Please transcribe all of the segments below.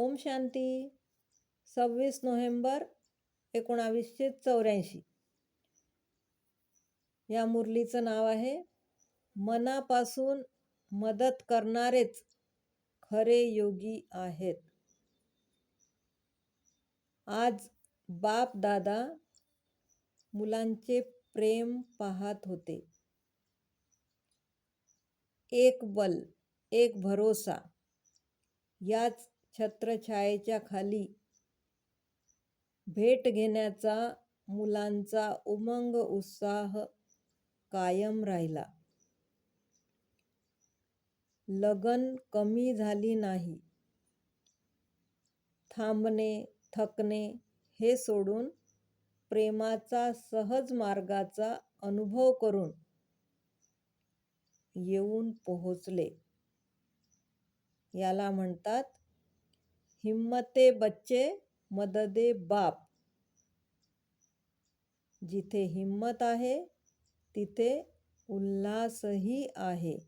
ओम शांती. सव्वीस नोव्हेंबर एकोणावीसशे चौऱ्याऐंशी. या मुरलीचं नाव आहे मनापासून मदत करणारेच खरे योगी आहेत. आज बाप दादा मुलांचे प्रेम पाहत होते. एक बल एक भरोसा याच छत्रछायेच्या खाली. भेट घेण्याचा मुलांचा उमंग उत्साह कायम राहिला. लगन कमी झाली नाही. थांबणे थकणे हे सोडून प्रेमाचा सहज मार्गाचा अनुभव करून येऊन पोहोचले. याला म्हणतात हिम्मते बच्चे मददे बाप. जिथे हिम्मत आहे तिथे उल्हासही आहे.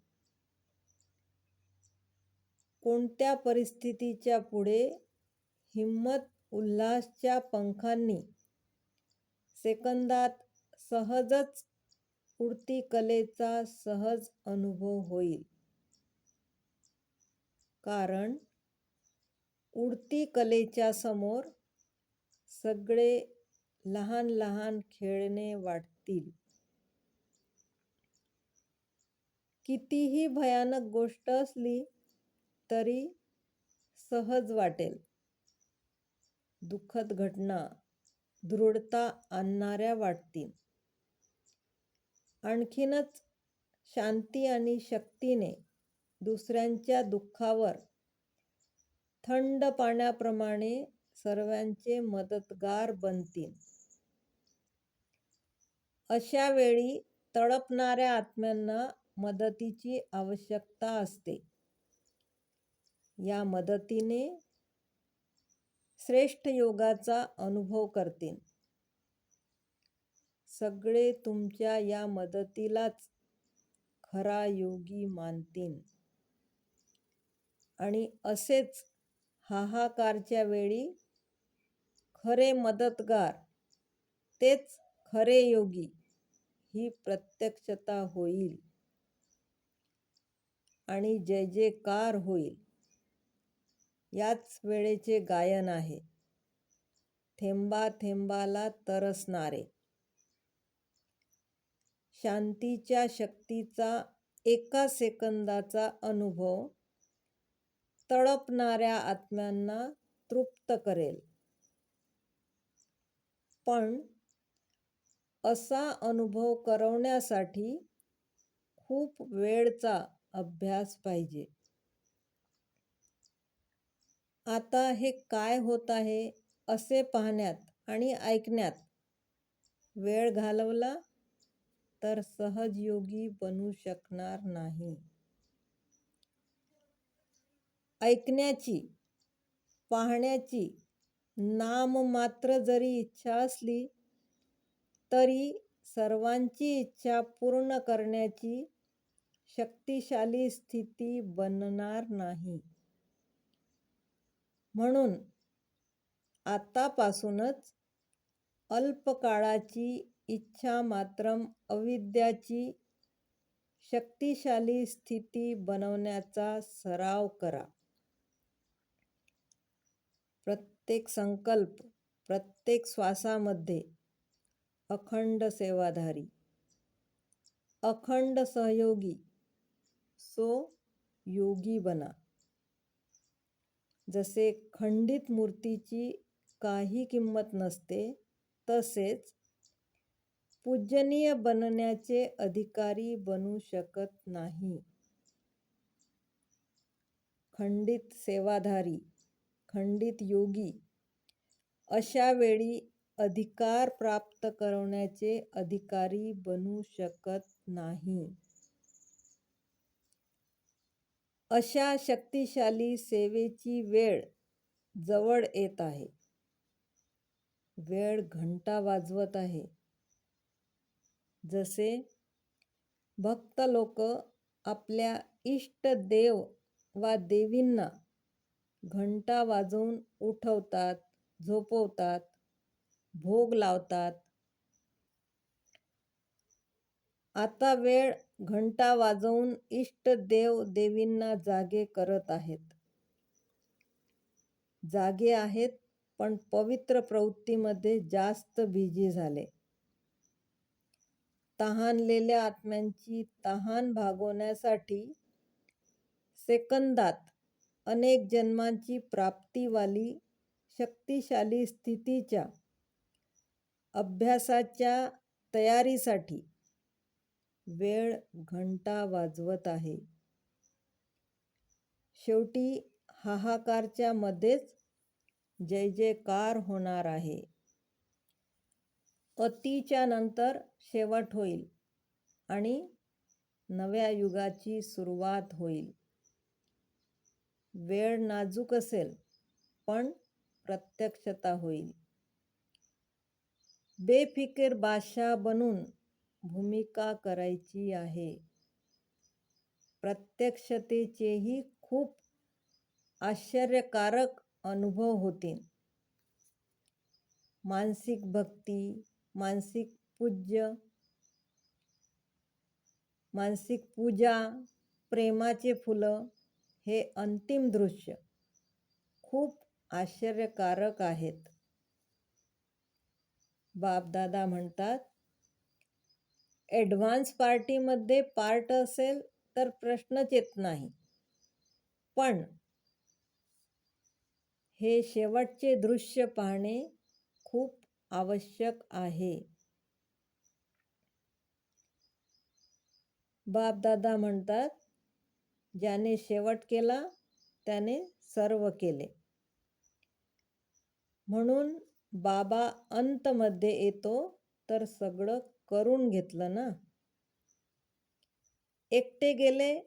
कोणत्या परिस्थितीच्या पुढे हिम्मत उल्हासच्या पंखांनी? सेकंदात सहजच उडती कलेचा सहज अनुभव होईल. कारण उडती कलेच्या समोर सगळे लहान लहान खेळणे वाटतील कितीही भयानक गोष्ट असली तरी सहज वाटेल. दुःखद घटना दृढता आणणाऱ्या वाटतील. आणखीनच शांती आणि शक्तीने दुसऱ्यांच्या दुःखावर थंड पाण्याप्रमाणे सर्वांचे मदतगार बनतील. अशा वेळी तडपणाऱ्या आत्म्यांना मदतीची आवश्यकता असते. या मदतीने श्रेष्ठ योगाचा अनुभव करतील. सगळे तुमच्या या मदतीलाच खरा योगी मानतील. आणि असेच हाहाकारच्या वेळी खरे मदतगार तेच खरे योगी ही प्रत्यक्षता होईल. आणि जय जयकार होईल. याच वेळेचे गायन आहे. थेंबा थेंबाला तरसणारे. शांतीच्या शक्तीचा एका सेकंदाचा अनुभव तडपणाऱ्या आत्म्यांना तृप्त करेल. पण असा अनुभव करवण्यासाठी खूप वेळचा अभ्यास पाहिजे. आता हे काय होत आहे असे पाहण्यात आणि ऐकण्यात वेळ घालवला तर सहजयोगी बनू शकणार नाही. ऐकण्याची पाहण्याची नाममात्र जरी इच्छा असली तरी सर्वांची इच्छा पूर्ण करण्याची शक्तिशाली स्थिती बनणार नाही. म्हणून आतापासूनच अल्पकाळाची इच्छा मात्र अविद्याची शक्तिशाली स्थिती बनवण्याचा सराव करा. प्रत्येक संकल्प प्रत्येक श्वासामध्ये अखंड सेवाधारी अखंड सहयोगी सो योगी बना. जसे खंडित मूर्तीची काही किंमत नसते तसेच पूजनीय बनण्याचे अधिकारी बनू शकत नाही. खंडित सेवाधारी खंडित योगी अशा वेळी अधिकार प्राप्त करवण्याचे अधिकारी बनू शकत नाही. अशा शक्तिशाली सेवेची वेळ जवळ येत आहे. वेळ घंटा वाजवत आहे. जसे भक्त लोक आपल्या इष्ट देव वा देवींना घंटा वाजवून उठवतात झोपवतात भोग लावतात. आता वेळ घंटा वाजवून इष्ट देव देवींना जागे करत आहेत. जागे आहेत पण पवित्र प्रवृत्तीमध्ये जास्त बिझी झाले. तहानलेल्या आत्म्यांची तहान भागवण्यासाठी सेकंदात अनेक जन्मांची प्राप्तीवाली शक्तिशाली स्थितीच्या अभ्यासाच्या तयारीसाठी वेळ घंटा वाजवत आहे. शेवटी हाहाकारच्या मध्येच जय जयकार होणार आहे. अतीच्या नंतर शेवट होईल आणि नव्या युगाची सुरुवात होईल. वेळ नाजूक असेल पण प्रत्यक्षता होईल. बेफिकीर बादशाह बनून भूमिका करायची आहे. प्रत्यक्षतेचेही खूप आश्चर्यकारक अनुभव होतील. मानसिक भक्ती मानसिक पूज्य मानसिक पूजा प्रेमाचे फुलं हे अंतिम दृश्य खूप आश्चर्यकारक आहेत. बापदादा म्हणतात ॲडव्हान्स पार्टीमध्ये पार्ट असेल तर प्रश्नच येत नाही. पण हे शेवटचे दृश्य पाहणे खूप आवश्यक आहे. बापदादा म्हणतात ज्याने शेवट केला त्याने सर्व केले. म्हणून बाबा अंतमध्ये येतो तर सगळं करून घेतलं ना. एकटे गेले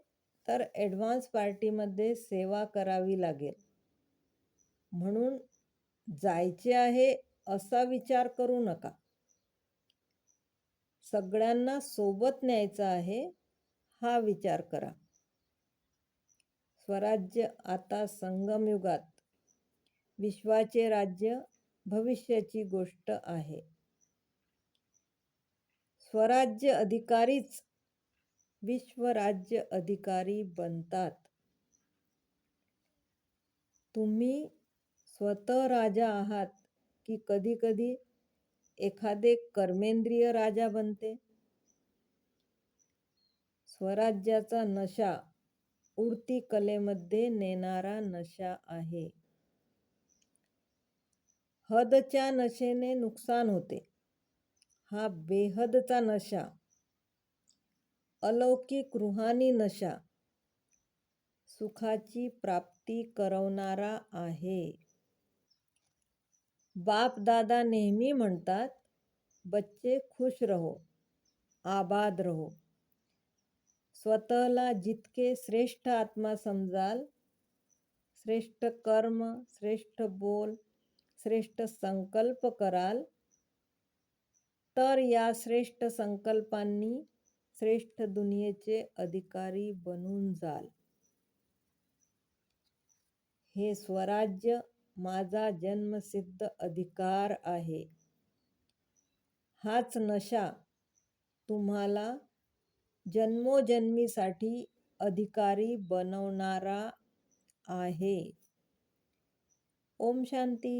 तर ॲडव्हान्स पार्टीमध्ये सेवा करावी लागेल. म्हणून जायचे आहे असा विचार करू नका. सगळ्यांना सोबत न्यायचं आहे हा विचार करा. स्वराज्य आता संगमयुगात. विश्वाचे राज्य भविष्याची गोष्ट आहे. स्वराज्य अधिकारीच विश्वराज्य अधिकारी बनतात. तुम्ही स्वतः राजा आहात की कधी कधी एखादे कर्मेंद्रिय राजा बनते? स्वराज्याचा नशा उडती कलेमध्ये नेणारा नशा आहे. हदच्या नशेने नुकसान होते. हा बेहदचा नशा. अलौकिक रुहानी नशा. सुखाची प्राप्ती करवणारा आहे. बाप दादा नेहमी म्हणतात बच्चे खुश रहो आबाद रहो. स्वतःला जितके श्रेष्ठ आत्मा समजाल श्रेष्ठ कर्म श्रेष्ठ बोल श्रेष्ठ संकल्प कराल तर या श्रेष्ठ संकल्पांनी श्रेष्ठ दुनियेचे अधिकारी बनून जाल. हे स्वराज्य माझा जन्मसिद्ध अधिकार आहे. हाच नशा तुम्हाला जन्मोजन्मीसाठी अधिकारी बनवणारा आहे. ओम शांती.